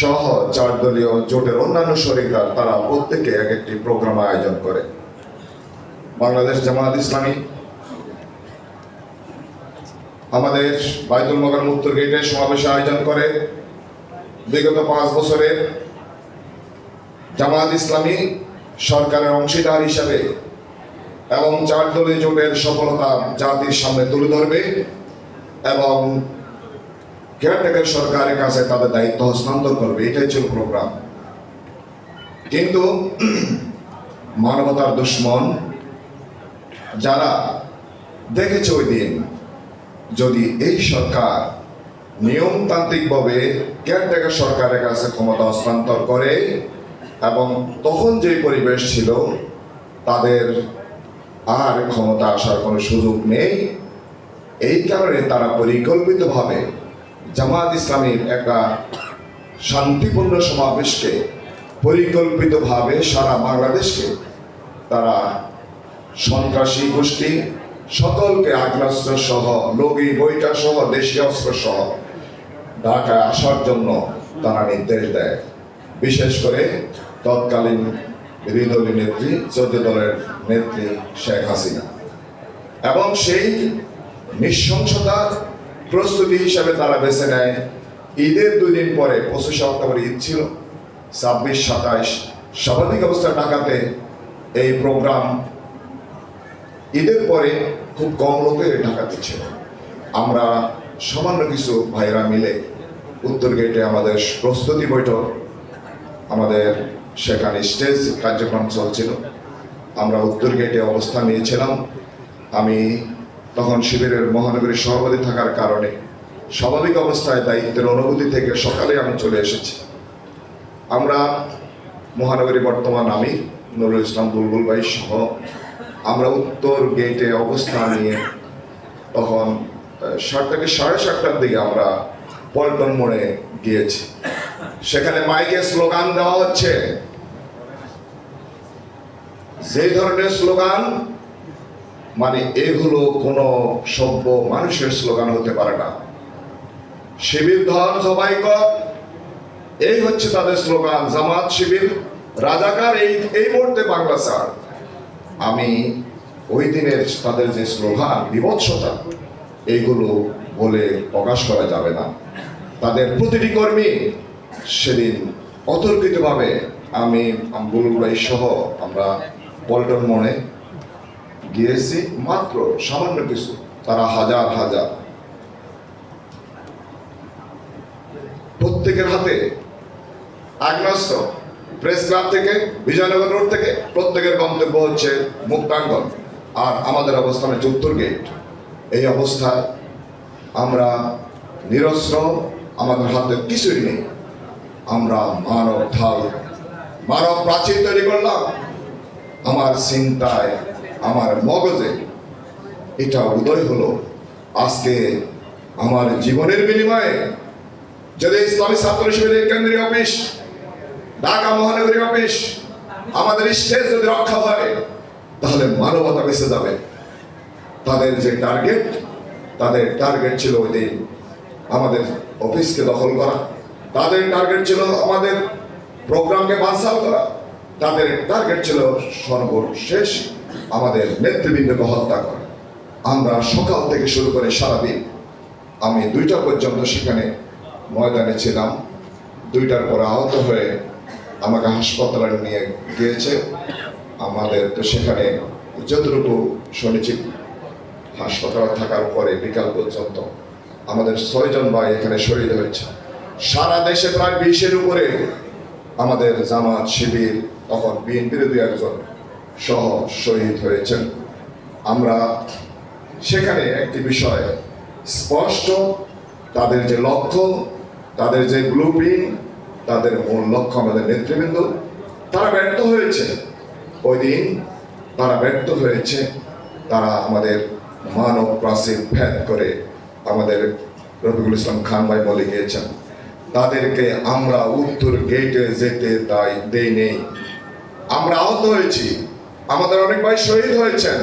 সহ চার দলীয় জোটের অন্যান্য শরিকরা তারা প্রত্যেকে এক একটি প্রোগ্রাম আয়োজন করে। বাংলাদেশ জামায়াত ইসলামী, আমাদের বাইতুল মোকারম উত্তর গেটে সমাবেশ আয়োজন করে। বিগত পাঁচ বছরের জামায়াত ইসলামী সরকারের অংশীদার হিসাবে এবং চার দলীয় জোটের সফলতা জাতির সামনে তুলে ধরবে এবং কেয়ারটেকার সরকারের কাছে তাদের দায়িত্ব হস্তান্তর করবে, এটাই ছিল প্রোগ্রাম কিন্তু মানবতার দুশ্মন যারা দেখেছে ওই দিন, যদি এই সরকার নিয়মতান্ত্রিকভাবে কেয়ারটেকার সরকারের কাছে ক্ষমতা হস্তান্তর করে এবং তখন যে পরিবেশ ছিল, তাদের আর ক্ষমতা আসার কোনো সুযোগ নেই। এই কারণে তারা পরিকল্পিতভাবে জামাত ইসলামীর একটা শান্তিপূর্ণ সমাবেশকে পরিকল্পিতভাবে সারা বাংলাদেশকে তারা সন্ত্রাসী গোষ্ঠী, সকলকে আগ্রাস্ত্র সহ, লগি বইটা সহ, দেশীয় অস্ত্র সহ ঢাকায় আসার জন্য তারা নির্দেশ দেয়। বিশেষ করে তৎকালীন বিরোধী নেত্রী, চোদ্দ দলের নেত্রী শেখ হাসিনা। এবং সেই নৃশংসতার প্রস্তুতি হিসাবে তারা বেছে নেয়। ঈদের দুই দিন পরে পঁচিশে অক্টোবর ঈদ ছিল। ছাব্বিশ, সাতাইশ, স্বাভাবিক অবস্থা ঢাকাতে এই প্রোগ্রাম ঈদের পরে খুব কম লোকের ঢাকাতে ছিল। আমরা সামান্য কিছু ভাইরা মিলে উত্তর গেটে আমাদের প্রস্তুতি বৈঠক, আমাদের সেখানে স্টেজ কার্যক্রম চলছিল। আমরা উত্তর গেটে অবস্থান নিয়েছিলাম। আমি তখন শিবিরের মহানগরীর সভাপতি থাকার কারণে স্বাভাবিক অবস্থায় দায়িত্বের অনুভূতি থেকে সকালে আমি চলে এসেছি। আমরা মহানগরী বর্তমান আমি নুরুল ইসলাম বুলবুল ভাই সহ আমরা উত্তর গেটে অবস্থান নিয়ে তখন আহ, সাত থেকে সাড়ে সাতটার দিকে আমরা পল্টন মোড়ে গিয়েছি। সেখানে মাইকে স্লোগান দেওয়া হচ্ছে। যে ধরনের স্লোগান মানে এগুলো কোনো সভ্য মানুষের স্লোগান হতে পারে না। শিবির ধর সবাই কর, এই হচ্ছে তাদের স্লোগান, জামাত, শিবির, রাজাকার, এই এই মুহূর্তে বাংলা স্যার আমি ওই দিনের তাদের যে স্লোগান বিভৎসতা এইগুলো বলে প্রকাশ করা যাবে না। তাদের প্রতিটি কর্মী সেদিন অতর্কিতভাবে আমি ভাই সহ আমরা পল্টন মনে গিয়েছি মাত্র সামান্য কিছু, তারা হাজার হাজার। প্রত্যেকের হাতে আগ্নেয়াস্ত্র প্রেস ক্লাব থেকে, বিজয়নগর রোড থেকে প্রত্যেকের গন্তব্য হচ্ছে মুক্তাঙ্গন আর আমাদের অবস্থান উত্তর গেট এই অবস্থায় আমরা নিরস্ত্র, আমাদের হাতে কিছুই নেই। আমরা মানব ঢাল, মানব প্রাচীর তৈরি করলাম। আমার চিন্তায় আমার মগজে। এটা উদয় হলো। আজকে আমার জীবনের বিনিময়ে যদি ইসলামী ছাত্র শিবিরের কেন্দ্রীয় অফিস, ঢাকা মহানগরী অফিস, আমাদের স্টেজ যদি রক্ষা হয়, তাহলে মানবতা বেঁচে যাবে। তাদের যে টার্গেট তাদের টার্গেট ছিল ওই দিন আমাদের অফিসকে দখল করা। তাদের টার্গেট ছিল আমাদের প্রোগ্রামকে বানসাল করা। তাদের টার্গেট ছিল সর্বশেষ আমাদের নেতৃবৃন্দকে হত্যা করা। আমরা সকাল থেকে শুরু করে সারাদিন আমি দুইটা পর্যন্ত সেখানে ময়দানে ছিলাম। দুইটার পর আহত হয়ে আমাকে হাসপাতালে নিয়ে গিয়েছে। আমাদের তো সেখানে যতটুকু শুনেছি, হাসপাতালে থাকার পরে বিকাল পর্যন্ত আমাদের ছয়জন ভাই এখানে শহীদ হয়েছে। সারা দেশে প্রায় বিশের উপরে আমাদের জামাত, শিবির তখন বিএনপির দুই একজন সহ শহীদ হয়েছেন। আমরা সেখানে একটি বিষয় স্পষ্ট, তাদের যে লক্ষ্য, তাদের যে ব্লু তাদের মূল লক্ষ্য আমাদের নেতৃবৃন্দ, তারা ব্যর্থ হয়েছে। ওই দিন তারা ব্যর্থ হয়েছে। তারা আমাদের মানব প্রাচীর ভেদ করে আমাদের রফিকুল ইসলাম খান ভাই বলে গিয়েছেন, তাদেরকে আমরা উত্তর গেটে যেতে তাই দেই নেই। আমরা আহত হয়েছি। আমাদের অনেক ভাই শহীদ হয়েছেন।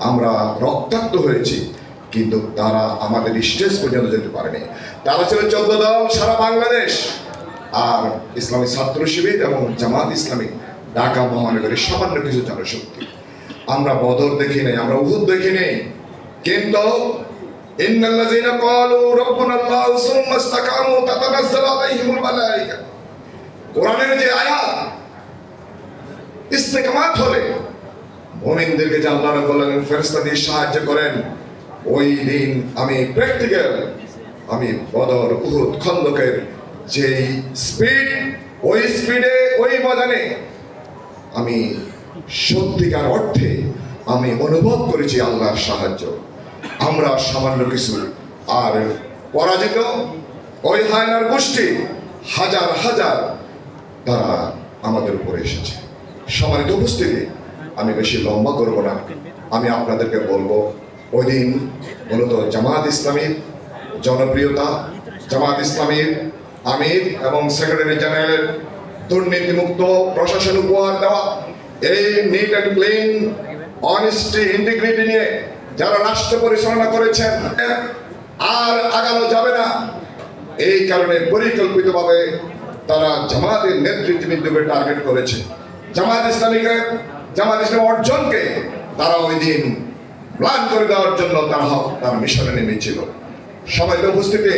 আমরা রক্তাক্ত হয়েছি, কিন্তু তারা আমাদের স্টেজ পর্যন্ত যেতে পারেনি। তারা ছিল চোদ্দ দল সারা বাংলাদেশ। আর ইসলামী ছাত্র শিবির এবং জামাত ইসলামী ঢাকা মহানগরের সামান্য কিছু জনশক্তি। আমরা বদর দেখি নাই, আমরা উহুদ দেখি নেই। কিন্তু কোরআনের যে আয়াত ইস্তেকামাত হলে মুমিনদেরকে যে আল্লাহ রাব্বুল আলামিন দিয়ে সাহায্য করেন, ওই দিন আমি প্র্যাকটিক্যাল আমি বদর উহুদ খন্দকের যেই স্পিড ওই স্পিডে ওই ময়দানে আমি সত্যিকার অর্থে আমি অনুভব করেছি আল্লাহর সাহায্য। আমরা সামান্য কিছু আর পরাজিত, ওই হায়নার গোষ্ঠী হাজার হাজার তারা আমাদের উপরে এসেছে। সমানিত উপস্থিতি, আমি বেশি লম্বা করব না। আমি আপনাদেরকে বলব, ওই দিন মূলত জামাত ইসলামীর জনপ্রিয়তা জামাত ইসলামীর আমির এবং সেক্রেটারি জেনারেলের দুর্নীতিমুক্ত প্রশাসন উপহার দেওয়া, এই neat and clean honesty integrity নিয়ে যারা রাষ্ট্র পরিচালনা করেছেন, আর আগানো যাবে না। এই কারণে পরিকল্পিতভাবে তারা জামাতের নেতৃত্ববৃন্দকে টার্গেট করেছে। জামাত ইসলামীকে জামাত ইসলাম অর্জনকে তারা ওই দিন প্ল্যান করে দেওয়ার জন্য তারা তার মিশনে নেমেছিল। সবাই উপস্থিতি।